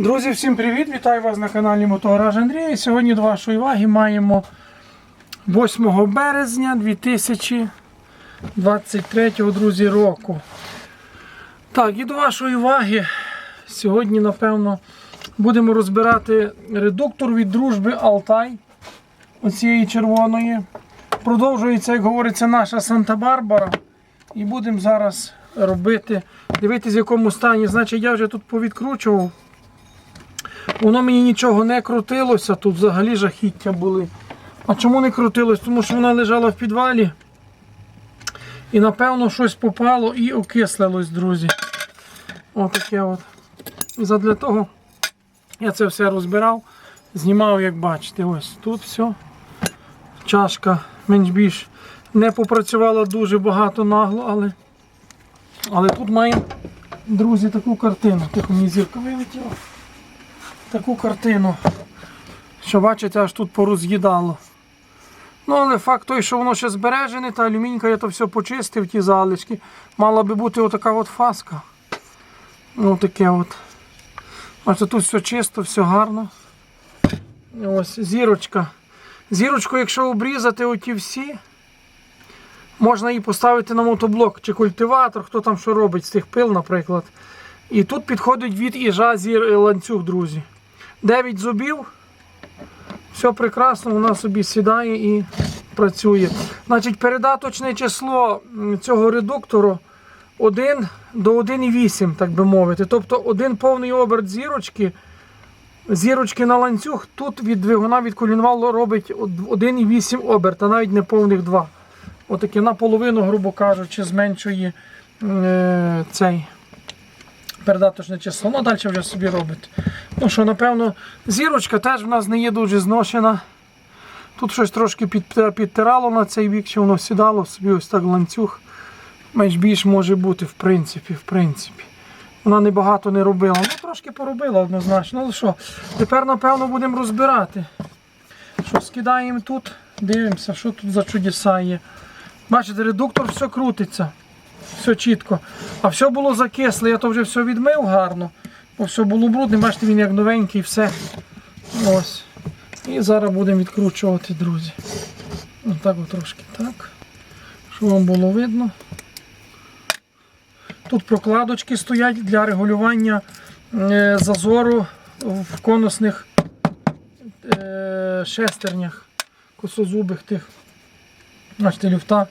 Друзі, всім привіт! Вітаю вас на каналі Мотогараж Андрій. Сьогодні до вашої уваги маємо 8 березня 2023 друзі, року. Так, і до вашої уваги сьогодні, напевно, будемо розбирати редуктор від дружби Алтай. Оцієї червоної. Продовжується, як говориться, наша Санта-Барбара. І будемо зараз робити, дивитися, в якому стані. Значить, я вже тут повідкручував. Воно мені нічого не крутилося, тут взагалі жахіття були. А чому не крутилось? Тому що вона лежала в підвалі. І напевно щось попало і окислилось, друзі. Отаке от. Задля того я це все розбирав, знімав, як бачите, ось тут все. Чашка менш більш не попрацювала дуже багато нагло, але, але тут маємо, друзі, таку картину. Тихо мені зірка вилетіла таку картину, що бачите, аж тут пороз'їдало. Ну, але факт той, що воно ще збережене, та алюмінька я то все почистив, ті залишки. Мала би бути отака от фаска. Ну, таке от. Бачите, тут все чисто, все гарно. Ось зірочка. Зірочку, якщо обрізати оті всі, можна її поставити на мотоблок чи культиватор, хто там що робить з тих пил, наприклад. І тут підходить від іжа зір ланцюг, друзі. 9 зубів. Все прекрасно, вона собі сідає і працює. Значить, передаточне число цього редуктору 1 до 1,8, так би мовити. Тобто один повний оберт зірочки. Зірочки на ланцюг тут від двигуна від колінвалу робить 1,8 оберта, навіть не повних 2. Отаке наполовину, грубо кажучи, зменшує е, цей передаточне число. Ну, далі вже собі робить. Ну що, напевно, зірочка теж в нас не є дуже зношена. Тут щось трошки підтирало на цей бік, чи воно сідало собі ось так ланцюг. Менш більш може бути, в принципі, в принципі. Вона небагато не робила. Ну, трошки поробила однозначно. Ну що, тепер, напевно, будемо розбирати. Що скидаємо тут, дивимося, що тут за чудеса є. Бачите, редуктор все крутиться. Все чітко. А все було закисле, я то вже все відмив гарно. Все було брудне, бачите, він як новенький, все. Ось. І зараз будемо відкручувати, друзі. Отак от трошки так. Щоб вам було видно. Тут прокладочки стоять для регулювання е, зазору в конусних е, шестернях, косозубих тих. Бачите, люфта.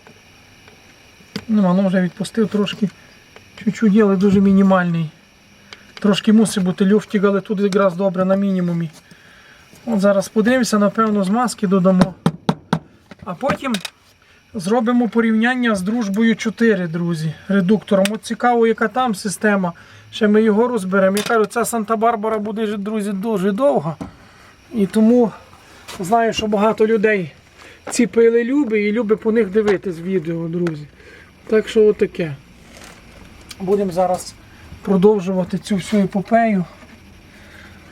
Ну, вже відпустив трошки. Чуть-чуть але дуже мінімальний. Трошки мусить бути люфтик, але тут якраз добре на мінімумі. От зараз подивимося, напевно, з маски додамо. А потім зробимо порівняння з дружбою 4, друзі, редуктором. От цікаво, яка там система. Ще ми його розберемо. Я кажу, ця Санта-Барбара буде, друзі, дуже довга. І тому знаю, що багато людей ці пили любить і любить по них дивитись відео, друзі. Так що отаке. Будемо зараз продовжувати цю всю епопею.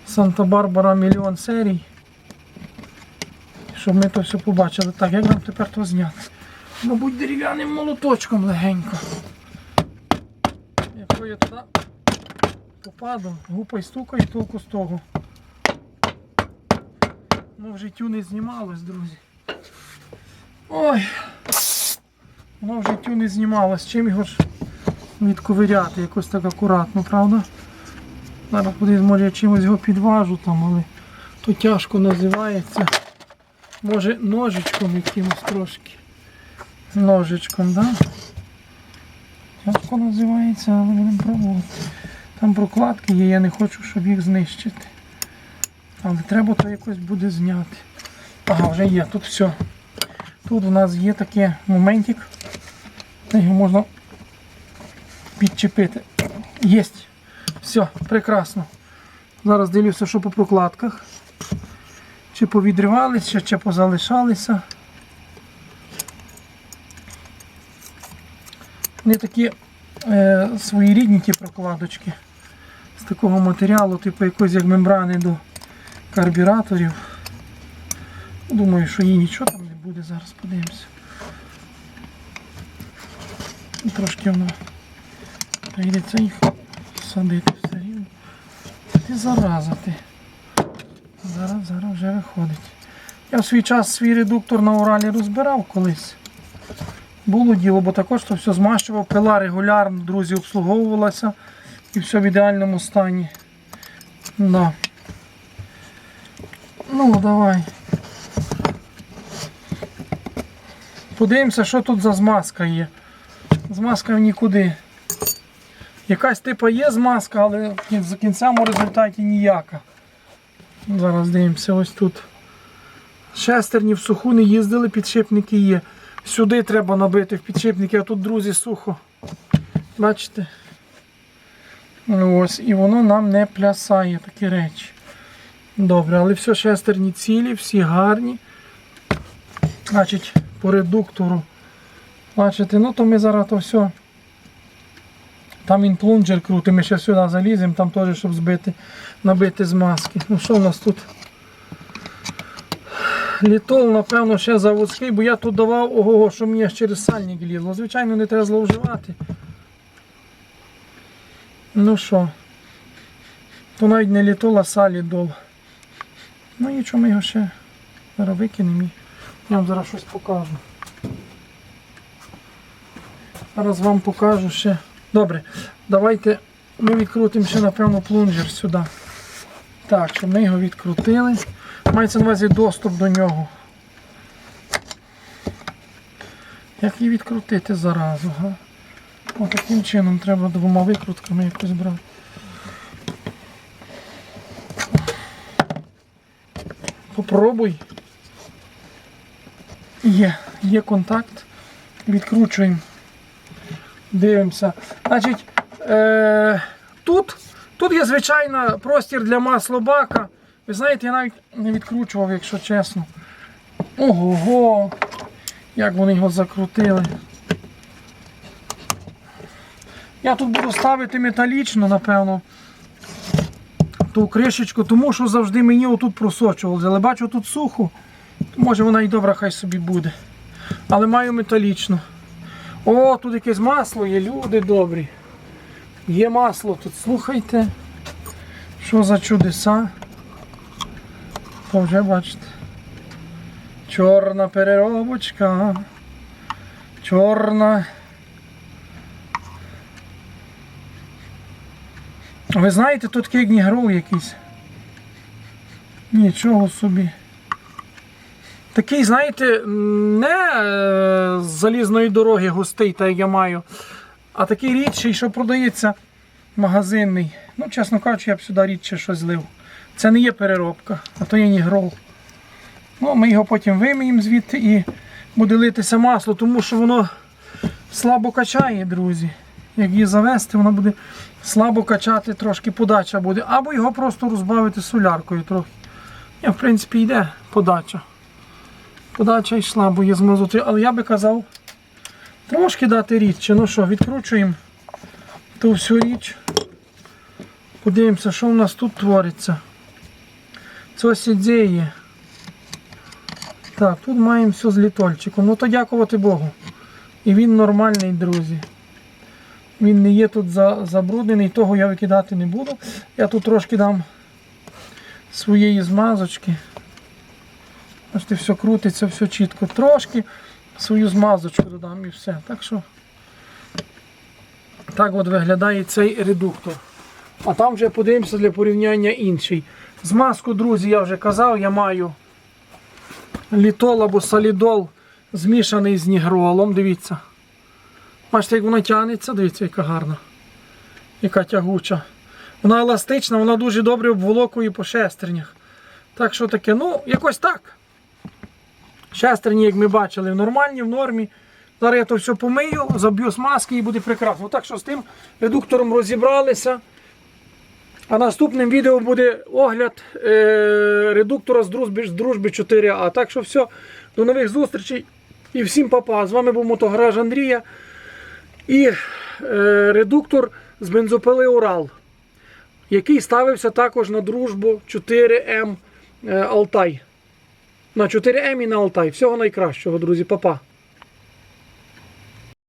Санта-Барбара мільйон серій. Щоб ми то все побачили. Так, як нам тепер то зняти? Мабуть, дерев'яним молоточком легенько. Якщо я туди попаду, гупай стукай, толку з того. Ну, в життю не знімалось, друзі. Ой. Воно в життю не знімалось. Чим його ж відковиряти якось так акуратно, правда? Зараз кудись, може я чимось його підважу там, але то тяжко називається. Може ножичком якимось трошки. Ножичком, так? Да? Тяжко називається, але будемо пробувати. Там прокладки є, я не хочу, щоб їх знищити. Але треба то якось буде зняти. Ага, вже є, тут все. Тут у нас є такий моментик. Його можна підчепити. Єсть. Все, прекрасно. Зараз дивлюся, що по прокладках. Чи повідривалися, чи позалишалися. Вони такі е, своєрідні ті прокладочки. З такого матеріалу, типу якоїсь як мембрани до карбюраторів. Думаю, що їй нічого там не буде, зараз подивимося. Трошки воно прийдеться їх садити все рівно. Ти зараза ти. Зараз, зараз вже виходить. Я в свій час свій редуктор на Уралі розбирав колись. Було діло, бо також то все змащував, пила регулярно, друзі, обслуговувалася і все в ідеальному стані. Да. Ну, давай. Подивимося, що тут за змазка є. Змазка в нікуди. Якась типа є змазка, але кін- в кінцевому результаті ніяка. Зараз дивимося ось тут. Шестерні в суху не їздили, підшипники є. Сюди треба набити в підшипники, а тут, друзі, сухо. Бачите? Ну, Ось, і воно нам не плясає такі речі. Добре, але все шестерні цілі, всі гарні. Значить, по редуктору. Бачите, ну то ми зараз то все. Там він плунжер крутий, ми ще сюди заліземо, там теж, щоб збити, набити з маски. Ну що в нас тут? Літол, напевно, ще заводський, бо я тут давав ого, що мені аж через сальник лізло. Звичайно, не треба зловживати. Ну що, то навіть не літол, а салідол. Ну нічого, ми його ще зараз викинемо. Я вам зараз щось покажу. Зараз вам покажу ще. Добре, давайте ми відкрутимо ще, напевно, плунжер сюди. Так, щоб ми його відкрутили. Мається на увазі доступ до нього. Як її відкрутити заразу? Га? О, таким чином треба двома викрутками якось брати. Попробуй. Є, є контакт. Відкручуємо. Дивимося. Значить, е, тут, тут є звичайно простір для маслобака. Ви знаєте, я навіть не відкручував, якщо чесно. Ого-го! Як вони його закрутили. Я тут буду ставити металічно, напевно, ту кришечку, тому що завжди мені отут просочували. Але бачу тут сухо. Може вона і добра, хай собі буде. Але маю металічну. О, тут якесь масло є, люди добрі. Є масло тут, слухайте. Що за чудеса? То вже бачите. Чорна переробочка. Чорна. Ви знаєте, тут такий гнігрол якийсь. Нічого собі. Такий, знаєте, не е, з залізної дороги густий, так як я маю, а такий рідший, що продається магазинний. Ну, чесно кажучи, я б сюди рідше щось злив. Це не є переробка, а то є нігрол. Ну, ми його потім виміємо звідти і буде литися масло, тому що воно слабо качає, друзі. Як її завести, воно буде слабо качати, трошки подача буде. Або його просто розбавити соляркою трохи. Ні, в принципі, йде подача. Подача йшла, бо є змазути. Але я би казав, трошки дати рідче. Ну що, відкручуємо ту всю річ. Подивимося, що в нас тут твориться. Це ось. Так, тут маємо все з літольчиком. Ну то дякувати Богу. І він нормальний, друзі. Він не є тут забруднений, того я викидати не буду. Я тут трошки дам своєї змазочки. Бачите, все крутиться, все чітко. Трошки свою змазочку додам і все. Так що так от виглядає цей редуктор. А там вже подивимося для порівняння інший. Змазку, друзі, я вже казав, я маю літол або солідол змішаний з нігролом. Дивіться. Бачите, як вона тягнеться, дивіться, яка гарна, яка тягуча. Вона еластична, вона дуже добре обволокує по шестернях. Так що таке, ну, якось так. Шестерні, як ми бачили, нормальні, в нормі. Зараз я то все помию, заб'ю смазки і буде прекрасно. Так що з тим редуктором розібралися. А наступним відео буде огляд е- редуктора з дружби, з дружби 4А. Так що все, до нових зустрічей і всім папа. З вами був мотогараж Андрія і е- редуктор з бензопили Урал, який ставився також на дружбу 4М е- Алтай. На 4М і на Алтай. Всього найкращого, друзі, папа.